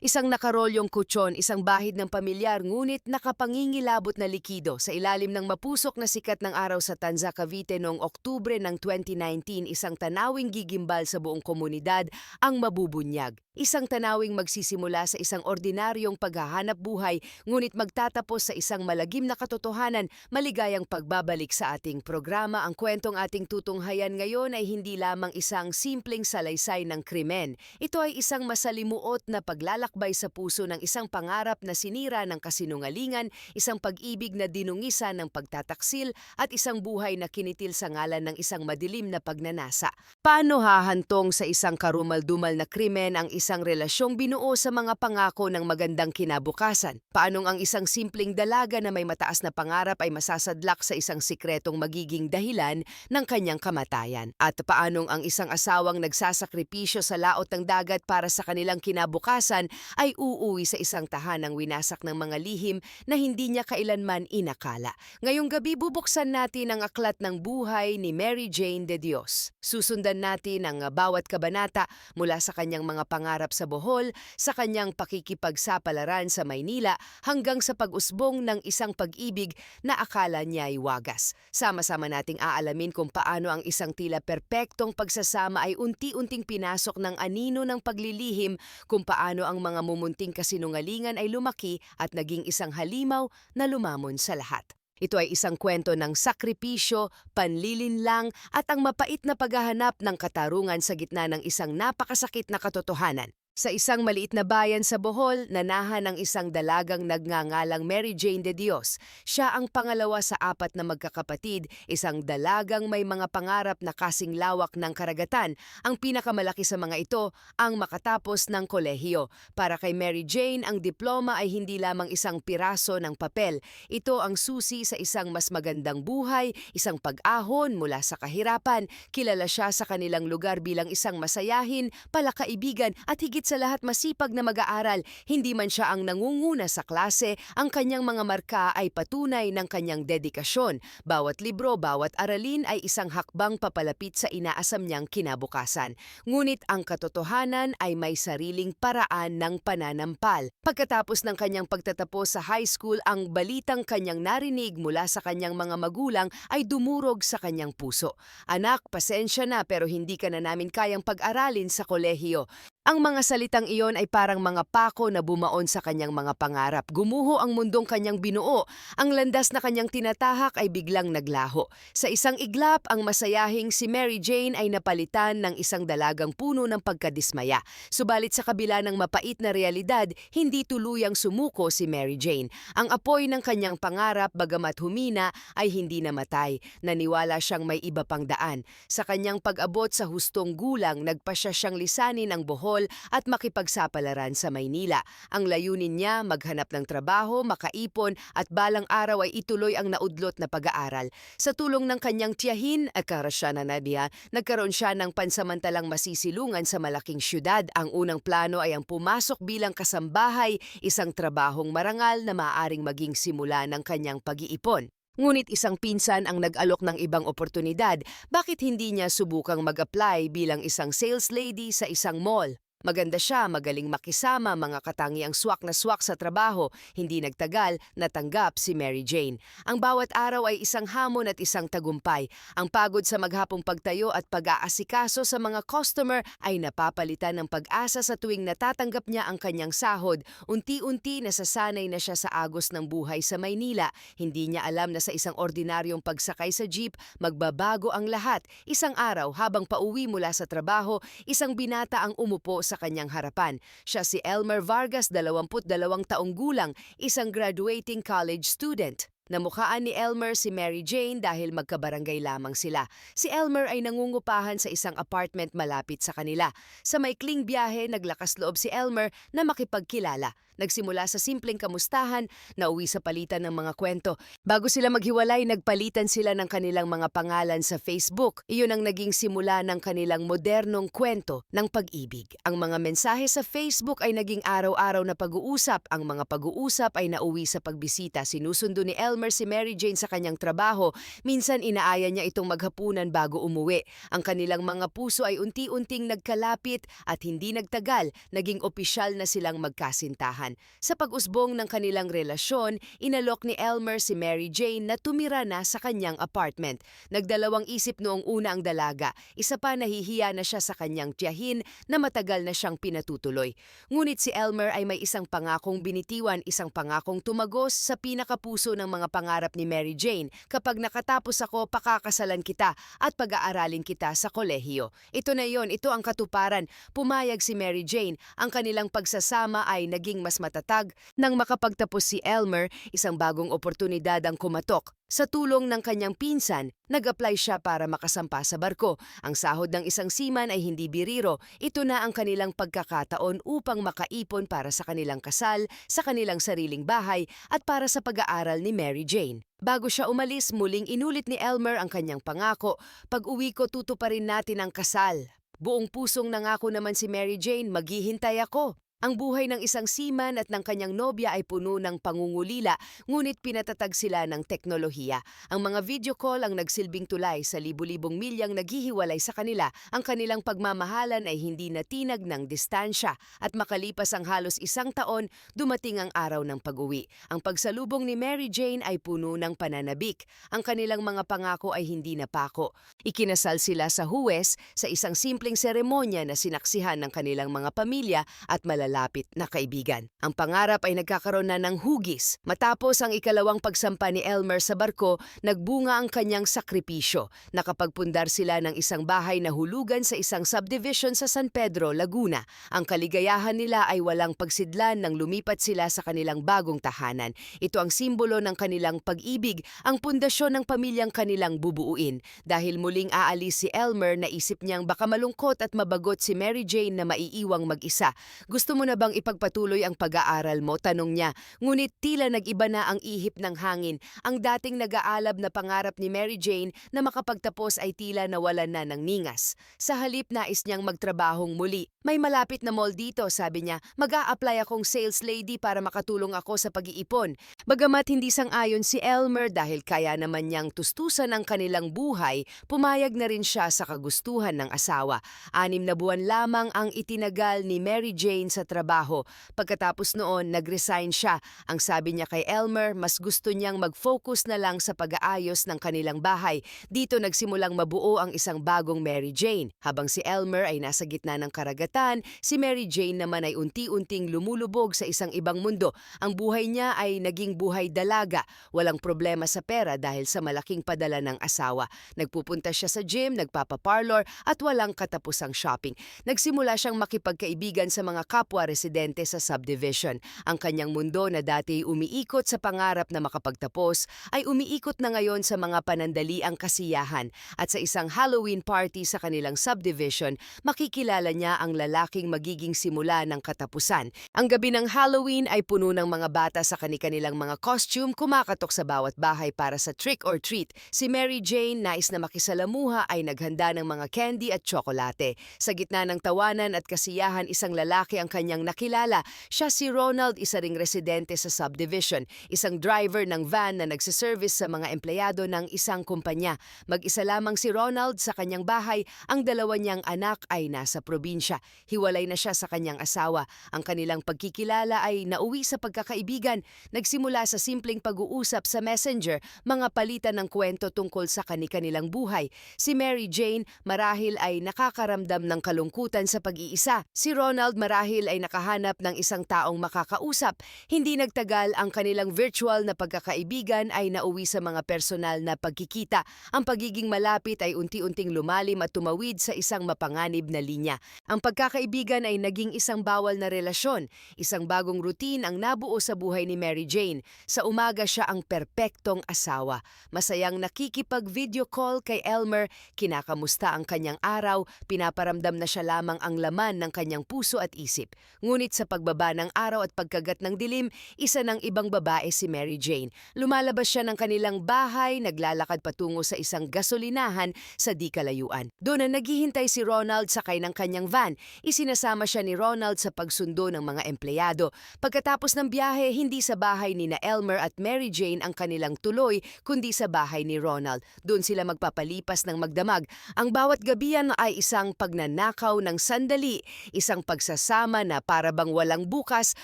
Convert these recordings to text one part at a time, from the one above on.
Isang nakarolyong kutsyon, isang bahid ng pamilyar ngunit nakapangingilabot na likido sa ilalim ng mapusok na sikat ng araw sa Tanza, Cavite noong Oktubre ng 2019, isang tanawing gigimbal sa buong komunidad ang mabubunyag. Isang tanawing magsisimula sa isang ordinaryong paghahanap buhay ngunit magtatapos sa isang malagim na katotohanan, maligayang pagbabalik sa ating programa. Ang kwentong ating tutunghayan ngayon ay hindi lamang isang simpleng salaysay ng krimen. Ito ay isang masalimuot na paglalakbay sa puso ng isang pangarap na sinira ng kasinungalingan, isang pag-ibig na dinungisa ng pagtataksil at isang buhay na kinitil sa ngalan ng isang madilim na pagnanasa. Paano hahantong sa isang karumal-dumal na krimen ang isang relasyong binuo sa mga pangako ng magandang kinabukasan? Paanong ang isang simpleng dalaga na may mataas na pangarap ay masasadlak sa isang sikretong magiging dahilan ng kanyang kamatayan? At paanong ang isang asawang nagsasakripisyo sa laot ng dagat para sa kanilang kinabukasan ay uuwi sa isang tahanang winasak ng mga lihim na hindi niya kailanman inakala. Ngayong gabi bubuksan natin ang aklat ng buhay ni Mary Jane de Dios. Susundan natin ang bawat kabanata mula sa kanyang mga pangarap sa Bohol, sa kanyang pakikipagsapalaran sa Maynila hanggang sa pag-usbong ng isang pag-ibig na akala niya ay wagas. Sama-sama nating aalamin kung paano ang isang tila perpektong pagsasama ay unti-unting pinasok ng anino ng paglilihim kung paano ang mga mumunting kasinungalingan ay lumaki at naging isang halimaw na lumamon sa lahat. Ito ay isang kwento ng sakripisyo, panlilinlang at ang mapait na paghahanap ng katarungan sa gitna ng isang napakasakit na katotohanan. Sa isang maliit na bayan sa Bohol, nanahan ang isang dalagang nagngangalang Mary Jane de Dios. Siya ang pangalawa sa apat na magkakapatid, isang dalagang may mga pangarap na kasing lawak ng karagatan. Ang pinakamalaki sa mga ito ang makatapos ng kolehiyo. Para kay Mary Jane, ang diploma ay hindi lamang isang piraso ng papel. Ito ang susi sa isang mas magandang buhay, isang pag-ahon mula sa kahirapan. Kilala siya sa kanilang lugar bilang isang masayahin, palakaibigan at higit sa lahat masipag na mag-aaral. Hindi man siya ang nangunguna sa klase, ang kanyang mga marka ay patunay ng kanyang dedikasyon. Bawat libro, bawat aralin ay isang hakbang papalapit sa inaasam niyang kinabukasan. Ngunit ang katotohanan ay may sariling paraan ng pananampal. Pagkatapos ng kanyang pagtatapos sa high school, ang balitang kanyang narinig mula sa kanyang mga magulang ay dumurog sa kanyang puso. Anak, pasensya na pero hindi ka na namin kayang pag-aralin sa kolehiyo. Ang mga salitang iyon ay parang mga pako na bumaon sa kanyang mga pangarap. Gumuho ang mundong kanyang binuo. Ang landas na kanyang tinatahak ay biglang naglaho. Sa isang iglap, ang masayahing si Mary Jane ay napalitan ng isang dalagang puno ng pagkadismaya. Subalit sa kabila ng mapait na realidad, hindi tuluyang sumuko si Mary Jane. Ang apoy ng kanyang pangarap, bagamat humina, ay hindi namatay. Naniwala siyang may iba pang daan. Sa kanyang pag-abot sa hustong gulang, nagpasya siyang lisanin ang Bohol at makipagsapalaran sa Maynila. Ang layunin niya maghanap ng trabaho, makaipon at balang araw ay ituloy ang naudlot na pag-aaral. Sa tulong ng kanyang tiyahin, Akarashana Nadia, nagkaroon siya ng pansamantalang masisilungan sa malaking syudad. Ang unang plano ay ang pumasok bilang kasambahay, isang trabahong marangal na maaaring maging simula ng kanyang pag-iipon. Ngunit isang pinsan ang nag-alok ng ibang oportunidad, bakit hindi niya subukang mag-apply bilang isang sales lady sa isang mall? Maganda siya, magaling makisama, mga katangiang swak na swak sa trabaho. Hindi nagtagal, natanggap si Mary Jane. Ang bawat araw ay isang hamon at isang tagumpay. Ang pagod sa maghapong pagtayo at pag-aasikaso sa mga customer ay napapalitan ng pag-asa sa tuwing natatanggap niya ang kanyang sahod. Unti-unti nasasanay na siya sa agos ng buhay sa Maynila. Hindi niya alam na sa isang ordinaryong pagsakay sa jeep, magbabago ang lahat. Isang araw, habang pauwi mula sa trabaho, isang binata ang umupo sa kanyang harapan. Siya si Elmer Vargas, 22 taong gulang, isang graduating college student. Namukhaan ni Elmer si Mary Jane dahil magkabarangay lamang sila. Si Elmer ay nangungupahan sa isang apartment malapit sa kanila. Sa maikling biyahe, naglakas loob si Elmer na makipagkilala. Nagsimula sa simpleng kamustahan, nauwi sa palitan ng mga kwento. Bago sila maghiwalay, nagpalitan sila ng kanilang mga pangalan sa Facebook. Iyon ang naging simula ng kanilang modernong kwento ng pag-ibig. Ang mga mensahe sa Facebook ay naging araw-araw na pag-uusap. Ang mga pag-uusap ay nauwi sa pagbisita. Sinusundo ni Elmer si Mary Jane sa kanyang trabaho. Minsan inaaya niya itong maghapunan bago umuwi. Ang kanilang mga puso ay unti-unting nagkalapit at hindi nagtagal, naging opisyal na silang magkasintahan. Sa pag-usbong ng kanilang relasyon, inalok ni Elmer si Mary Jane na tumira na sa kanyang apartment. Nagdalawang isip noong una ang dalaga, isa pa nahihiya na siya sa kanyang tiyahin na matagal na siyang pinatutuloy. Ngunit si Elmer ay may isang pangakong binitiwan, isang pangakong tumagos sa pinakapuso ng mga pangarap ni Mary Jane. Kapag nakatapos ako, pakakasalan kita at pag-aaralin kita sa kolehiyo. Ito na yon, ito ang katuparan. Pumayag si Mary Jane. Ang kanilang pagsasama ay naging mas matatag. Nang makapagtapos si Elmer, isang bagong oportunidad ang kumatok. Sa tulong ng kanyang pinsan, nag-apply siya para makasampa sa barko. Ang sahod ng isang seaman ay hindi biriro. Ito na ang kanilang pagkakataon upang makaipon para sa kanilang kasal, sa kanilang sariling bahay at para sa pag-aaral ni Mary Jane. Bago siya umalis, muling inulit ni Elmer ang kanyang pangako. Pag-uwi ko, tutuparin natin ang kasal. Buong pusong nangako naman si Mary Jane, maghihintay ako. Ang buhay ng isang seaman at ng kanyang nobya ay puno ng pangungulila, ngunit pinatatag sila ng teknolohiya. Ang mga video call ang nagsilbing tulay sa libu-libong milyang naghihiwalay sa kanila. Ang kanilang pagmamahalan ay hindi natinag ng distansya. At makalipas ang halos isang taon, dumating ang araw ng pag-uwi. Ang pagsalubong ni Mary Jane ay puno ng pananabik. Ang kanilang mga pangako ay hindi napako. Ikinasal sila sa Huwes sa isang simpleng seremonya na sinaksihan ng kanilang mga pamilya at malalapit na kaibigan. Ang pangarap ay nagkakaroon na ng hugis. Matapos ang ikalawang pagsampa ni Elmer sa barko, nagbunga ang kanyang sakripisyo. Nakapagpundar sila ng isang bahay na hulugan sa isang subdivision sa San Pedro, Laguna. Ang kaligayahan nila ay walang pagsidlan nang lumipat sila sa kanilang bagong tahanan. Ito ang simbolo ng kanilang pag-ibig, ang pundasyon ng pamilyang kanilang bubuuin. Dahil muling aalis si Elmer, naisip niyang baka malungkot at mabagot si Mary Jane na maiiwang mag-isa. Gusto mo na bang ipagpatuloy ang pag-aaral mo? Tanong niya. Ngunit tila nag-iba na ang ihip ng hangin. Ang dating nag-aalab na pangarap ni Mary Jane na makapagtapos ay tila nawalan na ng ningas. Sa halip nais niyang magtrabahong muli. May malapit na mall dito, sabi niya. Mag-a-apply akong sales lady para makatulong ako sa pag-iipon. Bagamat hindi sang-ayon si Elmer dahil kaya naman niyang tustusan ang kanilang buhay, pumayag na rin siya sa kagustuhan ng asawa. Anim na buwan lamang ang itinagal ni Mary Jane sa trabaho. Pagkatapos noon, nag-resign siya. Ang sabi niya kay Elmer, mas gusto niyang mag-focus na lang sa pag-aayos ng kanilang bahay. Dito nagsimulang mabuo ang isang bagong Mary Jane. Habang si Elmer ay nasa gitna ng karagatan, si Mary Jane naman ay unti-unting lumulubog sa isang ibang mundo. Ang buhay niya ay naging buhay dalaga. Walang problema sa pera dahil sa malaking padala ng asawa. Nagpupunta siya sa gym, nagpapaparlor at walang katapusang shopping. Nagsimula siyang makipagkaibigan sa mga kapwa residente sa subdivision. Ang kanyang mundo na dati umiikot sa pangarap na makapagtapos ay umiikot na ngayon sa mga panandaliang kasiyahan at sa isang Halloween party sa kanilang subdivision, makikilala niya ang lalaking magiging simula ng katapusan. Ang gabi ng Halloween ay puno ng mga bata sa kanilang mga costume kumakatok sa bawat bahay para sa trick or treat. Si Mary Jane, nais na makisalamuha, ay naghanda ng mga candy at tsokolate. Sa gitna ng tawanan at kasiyahan, isang lalaki ang kanyang nakilala. Siya si Ronald, isa ring residente sa subdivision, isang driver ng van na nagsiservice sa mga empleyado ng isang kumpanya. Mag-isa lamang si Ronald sa kanyang bahay, ang dalawa niyang anak ay nasa probinsya. Hiwalay na siya sa kanyang asawa. Ang kanilang pagkikilala ay nauwi sa pagkakaibigan. Nagsimula sa simpleng pag-uusap sa messenger, mga palitan ng kwento tungkol sa kani-kanilang buhay. Si Mary Jane marahil ay nakakaramdam ng kalungkutan sa pag-iisa. Si Ronald marahil ay nakahanap ng isang taong makakausap. Hindi nagtagal ang kanilang virtual na pagkakaibigan ay nauwi sa mga personal na pagkikita. Ang pagiging malapit ay unti-unting lumalim at tumawid sa isang mapanganib na linya. Ang pagkakaibigan ay naging isang bawal na relasyon. Isang bagong routine ang nabuo sa buhay ni Mary Jane. Sa umaga siya ang perpektong asawa. Masayang nakikipag-video call kay Elmer, kinakamusta ang kanyang araw, pinaparamdam na siya lamang ang laman ng kanyang puso at isip. Ngunit sa pagbaba ng araw at pagkagat ng dilim, isa ng ibang babae si Mary Jane. Lumalabas siya ng kanilang bahay, naglalakad patungo sa isang gasolinahan sa di kalayuan. Doon na naghihintay si Ronald sakay ng kanyang van. Isinasama siya ni Ronald sa pagsundo ng mga empleyado. Pagkatapos ng biyahe, hindi sa bahay ni na Elmer at Mary Jane ang kanilang tuloy, kundi sa bahay ni Ronald. Doon sila magpapalipas ng magdamag. Ang bawat gabihan ay isang pagnanakaw ng sandali, isang pagsasama na para bang walang bukas,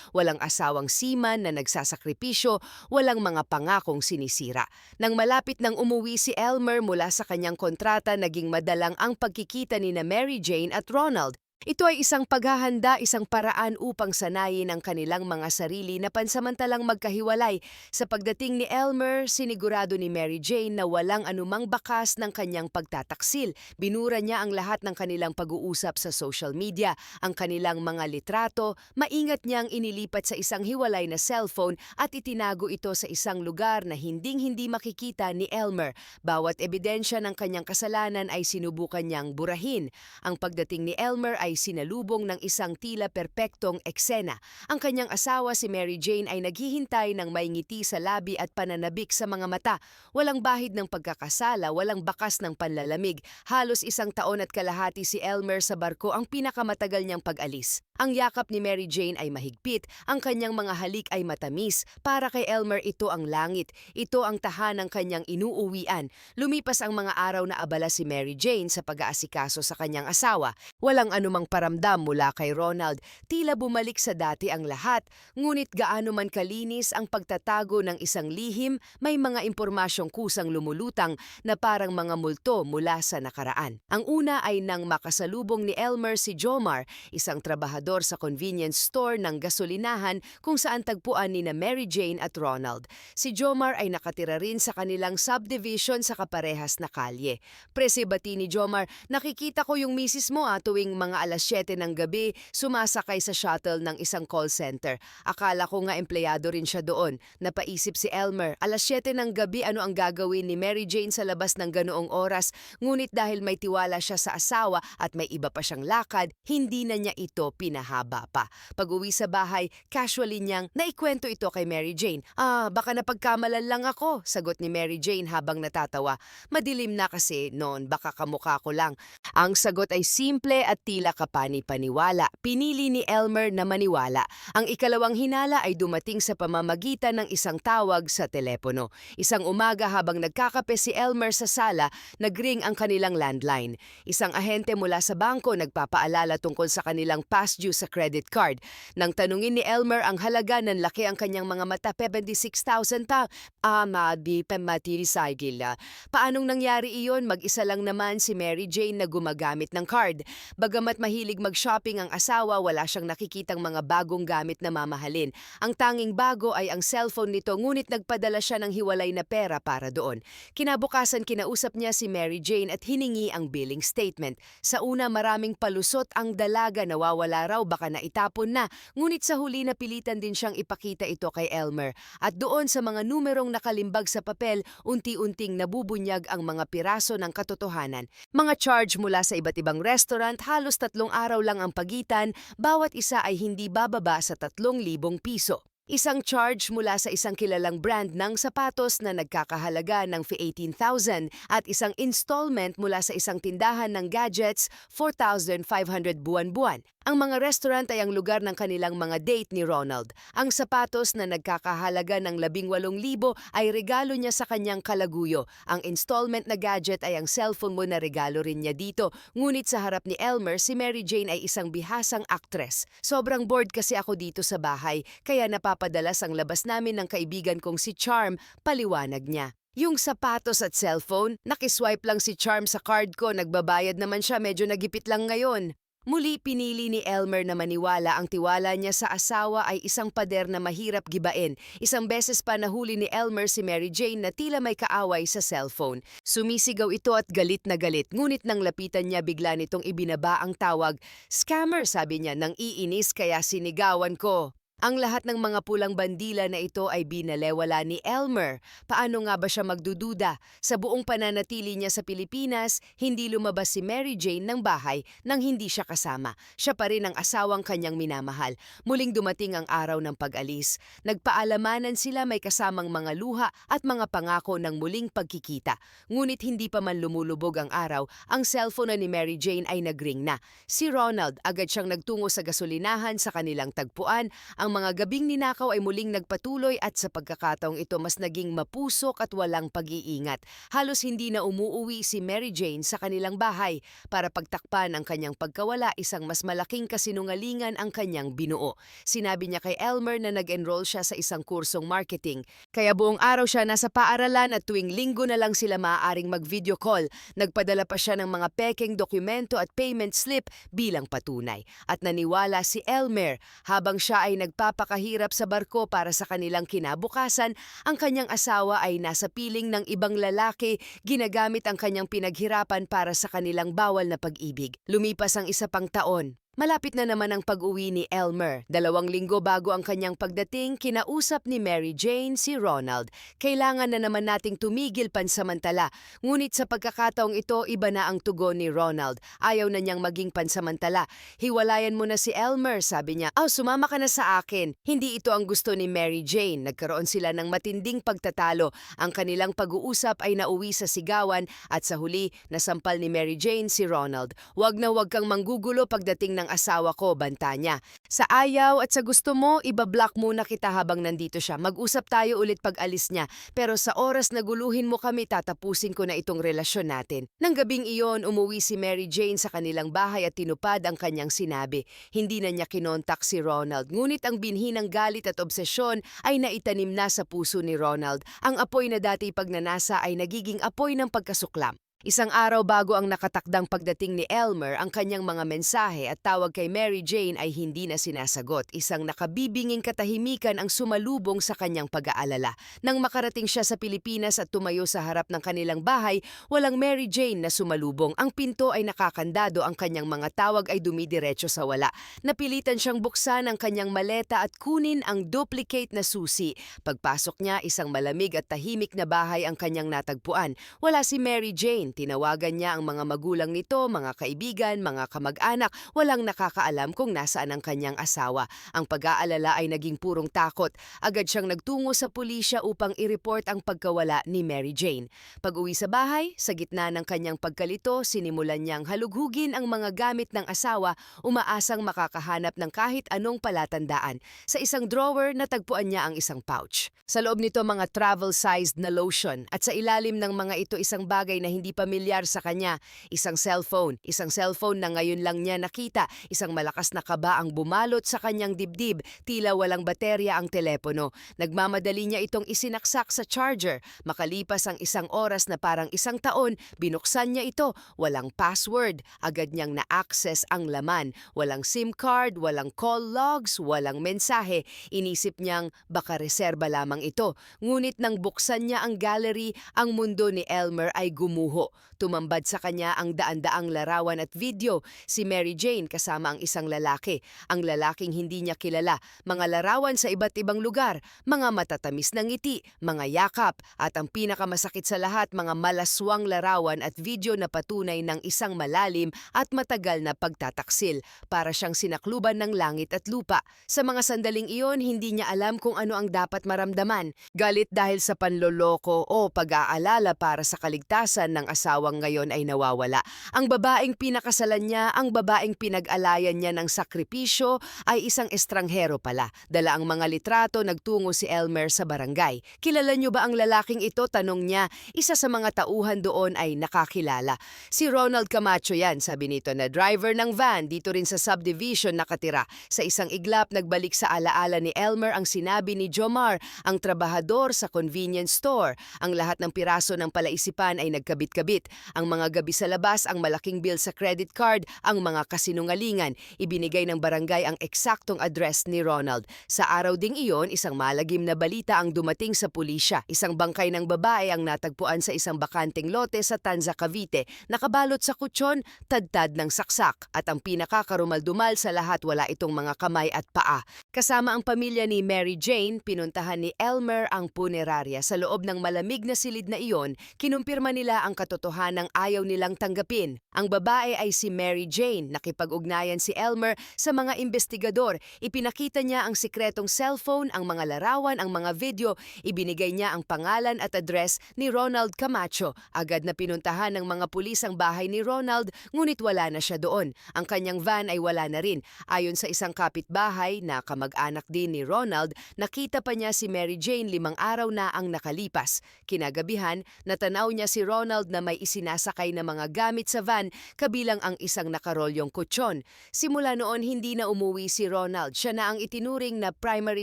walang asawang seaman na nagsasakripisyo, walang mga pangakong sinisira. Nang malapit nang umuwi si Elmer mula sa kanyang kontrata, naging madalang ang pagkikita ni na Mary Jane at Ronald. Ito ay isang paghahanda, isang paraan upang sanayin ang kanilang mga sarili na pansamantalang magkahiwalay. Sa pagdating ni Elmer, sinigurado ni Mary Jane na walang anumang bakas ng kanyang pagtataksil. Binura niya ang lahat ng kanilang pag-uusap sa social media, ang kanilang mga litrato, maingat niyang inilipat sa isang hiwalay na cellphone at itinago ito sa isang lugar na hinding-hindi makikita ni Elmer. Bawat ebidensya ng kanyang kasalanan ay sinubukan niyang burahin. Ang pagdating ni Elmer ay sinalubong ng isang tila perpektong eksena. Ang kanyang asawa si Mary Jane ay naghihintay ng may ngiti sa labi at pananabik sa mga mata. Walang bahid ng pagkakasala, walang bakas ng panlalamig. Halos isang taon at kalahati si Elmer sa barko ang pinakamatagal niyang pag-alis. Ang yakap ni Mary Jane ay mahigpit, ang kanyang mga halik ay matamis. Para kay Elmer ito ang langit, ito ang tahanang kanyang inuuwian. Lumipas ang mga araw na abala si Mary Jane sa pag-aasikaso sa kanyang asawa. Walang anumang paramdam mula kay Ronald, tila bumalik sa dati ang lahat. Ngunit gaano man kalinis ang pagtatago ng isang lihim, may mga impormasyong kusang lumulutang na parang mga multo mula sa nakaraan. Ang una ay nang makasalubong ni Elmer si Jomar, isang trabahador sa convenience store ng gasolinahan kung saan tagpuan ni na Mary Jane at Ronald. Si Jomar ay nakatira rin sa kanilang subdivision sa kaparehas na kalye. Presibati ni Jomar, nakikita ko yung misis mo ah, tuwing mga alas 7 ng gabi sumasakay sa shuttle ng isang call center. Akala ko nga empleyado rin siya doon. Napaisip si Elmer, alas 7 ng gabi ano ang gagawin ni Mary Jane sa labas ng ganoong oras, ngunit dahil may tiwala siya sa asawa at may iba pa siyang lakad, hindi na niya ito pinahaba pa. Pag uwi sa bahay, casually niyang naikwento ito kay Mary Jane. Ah, baka napagkamalan lang ako, sagot ni Mary Jane habang natatawa. Madilim na kasi noon, baka kamukha ko lang. Ang sagot ay simple at tila kapani-paniwala. Pinili ni Elmer na maniwala. Ang ikalawang hinala ay dumating sa pamamagitan ng isang tawag sa telepono. Isang umaga habang nagkakape si Elmer sa sala, nagring ang kanilang landline. Isang ahente mula sa bangko nagpapaalala tungkol sa kanilang past due sa credit card. Nang tanungin ni Elmer ang halaga ng laki ang kanyang mga mata, 76,000 ta. Ah, mabi, pamatirisagil. Paanong nangyari iyon? Mag-isa lang naman si Mary Jane na gumagamit ng card. Bagamat mahilig mag-shopping ang asawa, wala siyang nakikitang mga bagong gamit na mamahalin. Ang tanging bago ay ang cellphone nito ngunit nagpadala siya ng hiwalay na pera para doon. Kinabukasan kinausap niya si Mary Jane at hiningi ang billing statement. Sa una maraming palusot ang dalaga nawawala raw baka naitapon na, ngunit sa huli napilitan din siyang ipakita ito kay Elmer. At doon sa mga numerong nakalimbag sa papel, unti-unting nabubunyag ang mga piraso ng katotohanan. Mga charge mula sa iba't ibang restaurant, halos tatlong araw lang ang pagitan, bawat isa ay hindi bababa sa 3,000 piso. Isang charge mula sa isang kilalang brand ng sapatos na nagkakahalaga ng 18,000 at isang installment mula sa isang tindahan ng gadgets 4,500 buwan-buwan. Ang mga restaurant ay ang lugar ng kanilang mga date ni Ronald. Ang sapatos na nagkakahalaga ng 18,000 ay regalo niya sa kanyang kalaguyo. Ang installment na gadget ay ang cellphone mo na regalo rin niya dito. Ngunit sa harap ni Elmer, si Mary Jane ay isang bihasang actress. Sobrang bored kasi ako dito sa bahay, kaya napapadalas ang labas namin ng kaibigan kong si Charm, paliwanag niya. Yung sapatos at cellphone, nakiswipe lang si Charm sa card ko, nagbabayad naman siya, medyo nagipit lang ngayon. Muli pinili ni Elmer na maniwala ang tiwala niya sa asawa ay isang pader na mahirap gibain. Isang beses pa nahuli ni Elmer si Mary Jane na tila may kaaway sa cellphone. Sumisigaw ito at galit na galit ngunit nang lapitan niya bigla nitong ibinaba ang tawag. Scammer sabi niya nang iinis kaya sinigawan ko. Ang lahat ng mga pulang bandila na ito ay binalewala ni Elmer. Paano nga ba siya magdududa? Sa buong pananatili niya sa Pilipinas, hindi lumabas si Mary Jane ng bahay nang hindi siya kasama. Siya pa rin ang asawang kanyang minamahal. Muling dumating ang araw ng pag-alis. Nagpaalamanan sila may kasamang mga luha at mga pangako ng muling pagkikita. Ngunit hindi pa man lumulubog ang araw, ang cellphone na ni Mary Jane ay nagring na. Si Ronald agad siyang nagtungo sa gasolinahan sa kanilang tagpuan. Mga gabing ninakaw ay muling nagpatuloy at sa pagkakataong ito mas naging mapusok at walang pag-iingat. Halos hindi na umuuwi si Mary Jane sa kanilang bahay para pagtakpan ang kanyang pagkawala isang mas malaking kasinungalingan ang kanyang binuo. Sinabi niya kay Elmer na nag-enroll siya sa isang kursong marketing. Kaya buong araw siya nasa paaralan at tuwing linggo na lang sila maaaring mag-video call. Nagpadala pa siya ng mga pekeng dokumento at payment slip bilang patunay. At naniwala si Elmer habang siya ay nagpapakahirap sa barko para sa kanilang kinabukasan, ang kanyang asawa ay nasa piling ng ibang lalaki, ginagamit ang kanyang pinaghirapan para sa kanilang bawal na pag-ibig. Lumipas ang isa pang taon. Malapit na naman ang pag-uwi ni Elmer. Dalawang linggo bago ang kanyang pagdating, kinausap ni Mary Jane si Ronald. Kailangan na naman nating tumigil pansamantala. Ngunit sa pagkakataong ito, iba na ang tugon ni Ronald. Ayaw na niyang maging pansamantala. Hiwalayan mo na si Elmer, sabi niya. Oh, sumama ka na sa akin. Hindi ito ang gusto ni Mary Jane. Nagkaroon sila ng matinding pagtatalo. Ang kanilang pag-uusap ay nauwi sa sigawan at sa huli, nasampal ni Mary Jane si Ronald. Huwag na huwag kang manggugulo pagdating ng asawa ko, banta niya. Sa ayaw at sa gusto mo, ibablock muna kita habang nandito siya. Mag-usap tayo ulit pag alis niya. Pero sa oras na guluhin mo kami, tatapusin ko na itong relasyon natin. Nang gabing iyon, umuwi si Mary Jane sa kanilang bahay at tinupad ang kanyang sinabi. Hindi na niya kinontak si Ronald, ngunit ang binhi ng galit at obsesyon ay naitanim na sa puso ni Ronald. Ang apoy na dati pagnanasa ay nagiging apoy ng pagkasuklam. Isang araw bago ang nakatakdang pagdating ni Elmer, ang kanyang mga mensahe at tawag kay Mary Jane ay hindi na sinasagot. Isang nakabibinging katahimikan ang sumalubong sa kanyang pag-aalala. Nang makarating siya sa Pilipinas at tumayo sa harap ng kanilang bahay, walang Mary Jane na sumalubong. Ang pinto ay nakakandado, ang kanyang mga tawag ay dumidiretso sa wala. Napilitan siyang buksan ang kanyang maleta at kunin ang duplicate na susi. Pagpasok niya, isang malamig at tahimik na bahay ang kanyang natagpuan. Wala si Mary Jane. Tinawagan niya ang mga magulang nito, mga kaibigan, mga kamag-anak. Walang nakakaalam kung nasaan ang kanyang asawa. Ang pag-aalala ay naging purong takot. Agad siyang nagtungo sa pulisya upang i-report ang pagkawala ni Mary Jane. Pag-uwi sa bahay, sa gitna ng kanyang pagkalito, sinimulan niyang halughugin ang mga gamit ng asawa, umaasang makakahanap ng kahit anong palatandaan. Sa isang drawer, natagpuan niya ang isang pouch. Sa loob nito mga travel-sized na lotion at sa ilalim ng mga ito isang bagay na hindi pamilyar sa kanya, isang cellphone, isang cellphone na ngayon lang niya nakita, isang malakas na kaba ang bumalot sa kanyang dibdib, tila walang baterya ang telepono. Nagmamadali niya itong isinaksak sa charger. Makalipas ang isang oras na parang isang taon, binuksan niya ito, walang password, agad niyang na-access ang laman, walang SIM card, walang call logs, walang mensahe. Inisip niyang baka reserba lamang ito. Ngunit nang buksan niya ang gallery, ang mundo ni Elmer ay gumuho. Tumambad sa kanya ang daan-daang larawan at video. Si Mary Jane kasama ang isang lalaki. Ang lalaking hindi niya kilala. Mga larawan sa iba't ibang lugar. Mga matatamis na ngiti, mga yakap, at ang pinakamasakit sa lahat, mga malaswang larawan at video na patunay ng isang malalim at matagal na pagtataksil. Para siyang sinakluban ng langit at lupa. Sa mga sandaling iyon, hindi niya alam kung ano ang dapat maramdaman. Galit dahil sa panloloko o pag-aalala para sa kaligtasan ng asawang ngayon ay nawawala. Ang babaeng pinakasalan niya, ang babaeng pinag-alayan niya ng sakripisyo ay isang estranghero pala. Dala ang mga litrato, nagtungo si Elmer sa barangay. Kilala niyo ba ang lalaking ito? Tanong niya. Isa sa mga tauhan doon ay nakakilala. Si Ronald Camacho yan, sabi nito na driver ng van dito rin sa subdivision nakatira. Sa isang iglap, nagbalik sa alaala ni Elmer ang sinabi ni Jomar, ang trabahador sa convenience store. Ang lahat ng piraso ng palaisipan ay nagkabit-kabit kabit. Ang mga gabi sa labas, ang malaking bill sa credit card, ang mga kasinungalingan. Ibinigay ng barangay ang eksaktong address ni Ronald. Sa araw ding iyon, isang malagim na balita ang dumating sa pulisya. Isang bangkay ng babae ang natagpuan sa isang bakanteng lote sa Tanza, Cavite. Nakabalot sa kutsyon, tadtad ng saksak. At ang pinakakarumaldumal sa lahat, wala itong mga kamay at paa. Kasama ang pamilya ni Mary Jane, pinuntahan ni Elmer ang punerarya. Sa loob ng malamig na silid na iyon, kinumpirma nila ang katotohanang ayaw nilang tanggapin. Ang babae ay si Mary Jane. Nakipag-ugnayan si Elmer sa mga investigador. Ipinakita niya ang sikretong cellphone, ang mga larawan, ang mga video. Ibinigay niya ang pangalan at address ni Ronald Camacho. Agad na pinuntahan ng mga pulis ang bahay ni Ronald, ngunit wala na siya doon. Ang kanyang van ay wala na rin. Ayon sa isang kapitbahay na kamag-anak din ni Ronald, nakita pa niya si Mary Jane limang araw na ang nakalipas. Kinagabihan, natanaw niya si Ronald na may isinasakay na mga gamit sa van kabilang ang isang nakarolyong kutsyon. Simula noon hindi na umuwi si Ronald. Siya na ang itinuring na primary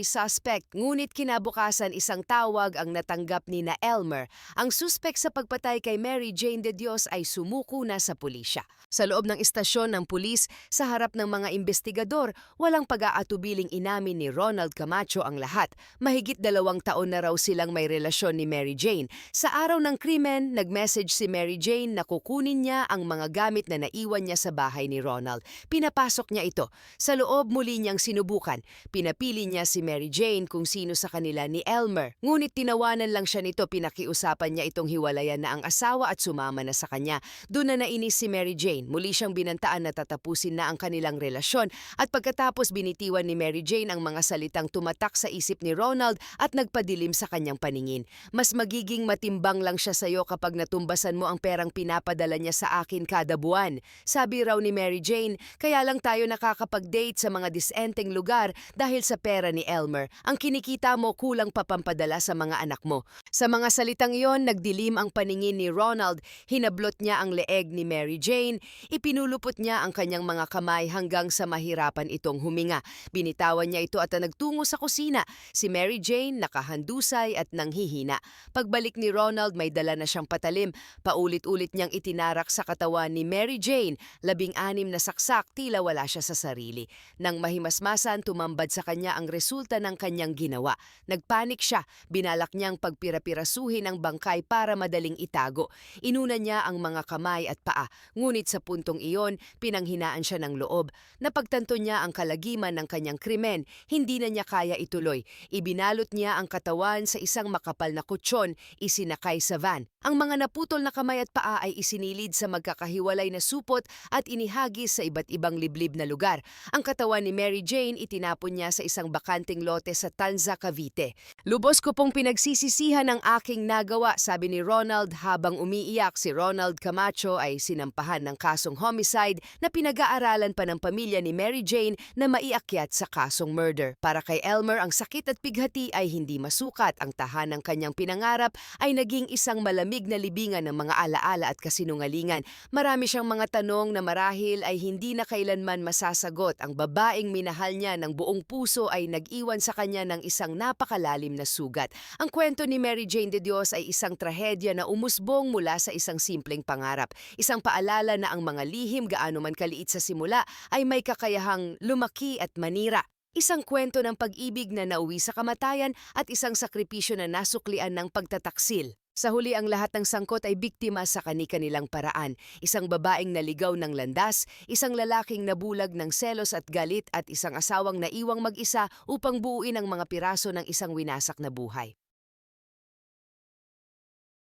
suspect ngunit kinabukasan isang tawag ang natanggap ni na Elmer. Ang suspect sa pagpatay kay Mary Jane de Dios ay sumuko na sa pulisya. Sa loob ng istasyon ng pulis, sa harap ng mga investigador, walang pag-aatubiling inamin ni Ronald Camacho ang lahat. Mahigit dalawang taon na raw silang may relasyon ni Mary Jane. Sa araw ng krimen, nag-message si Mary Jane na kukunin niya ang mga gamit na naiwan niya sa bahay ni Ronald. Pinapasok niya ito. Sa loob muli niyang sinubukan. Pinapili niya si Mary Jane kung sino sa kanila ni Elmer. Ngunit tinawanan lang siya nito pinakiusapan niya itong hiwalayan na ang asawa at sumama na sa kanya. Doon na nainis si Mary Jane. Muli siyang binantaan na tatapusin na ang kanilang relasyon at pagkatapos binitiwan ni Mary Jane ang mga salitang tumatak sa isip ni Ronald at nagpadilim sa kanyang paningin. Mas magiging matimbang lang siya sa'yo kapag natumbasan mo ang perang pinapadala niya sa akin kada buwan. Sabi raw ni Mary Jane, kaya lang tayo nakakapag-date sa mga disenteng lugar dahil sa pera ni Elmer. Ang kinikita mo kulang pa pampadala sa mga anak mo. Sa mga salitang iyon, nagdilim ang paningin ni Ronald, hinablot niya ang leeg ni Mary Jane, ipinulupot niya ang kanyang mga kamay hanggang sa mahirapan itong huminga. Binitawan niya ito at nagtungo sa kusina. Si Mary Jane nakahandusay at nanghihina. Pagbalik ni Ronald may dala na siyang patalim. Paulit-ulit niyang itinarak sa katawan ni Mary Jane. Labing-anim na saksak tila wala siya sa sarili. Nang mahimasmasan, tumambad sa kanya ang resulta ng kanyang ginawa. Nagpanik siya. Binalak niyang pagpirapirasuhin ang bangkay para madaling itago. Inuna niya ang mga kamay at paa. Ngunit sa puntong iyon, pinanghinaan siya ng loob. Napagtanto niya ang kalagiman ng kanyang krimen. Hindi na niya kaya ituloy. Ibinalot niya ang katawan sa isang makapal na kutsyon, isinakay sa van. Ang mga naputol na kamay at paa ay isinilid sa magkakahiwalay na supot at inihagis sa iba't ibang liblib na lugar. Ang katawan ni Mary Jane itinapon niya sa isang bakanting lote sa Tanza, Cavite. Lubos ko pong pinagsisisihan ang aking nagawa, sabi ni Ronald habang umiiyak. Si Ronald Camacho ay sinampahan ng kasong homicide na pinag-aaralan pa ng pamilya ni Mary Jane na maiakyat sa kasong murder. Para kay Elmer, ang sakit at pighati ay hindi masukat. Ang tahanang kanyang pinangarap ay naging isang malamig na libingan ng mga alaala at kasinungalingan. Marami siyang mga tanong na marahil ay hindi na kailanman masasagot. Ang babaeng minahal niya ng buong puso ay nag-iwan sa kanya ng isang napakalalim na sugat. Ang kwento ni Mary Jane de Dios ay isang trahedya na umusbong mula sa isang simpleng pangarap. Isang paalala na ang mga lihim gaano man kaliit sa simula ay may kakayahang lumaki at manira. Isang kwento ng pag-ibig na nauwi sa kamatayan at isang sakripisyo na nasuklian ng pagtataksil. Sa huli ang lahat ng sangkot ay biktima sa kani-kanilang paraan. Isang babaeng naligaw ng landas, isang lalaking nabulag ng selos at galit at isang asawang naiwang mag-isa upang buuin ang mga piraso ng isang winasak na buhay.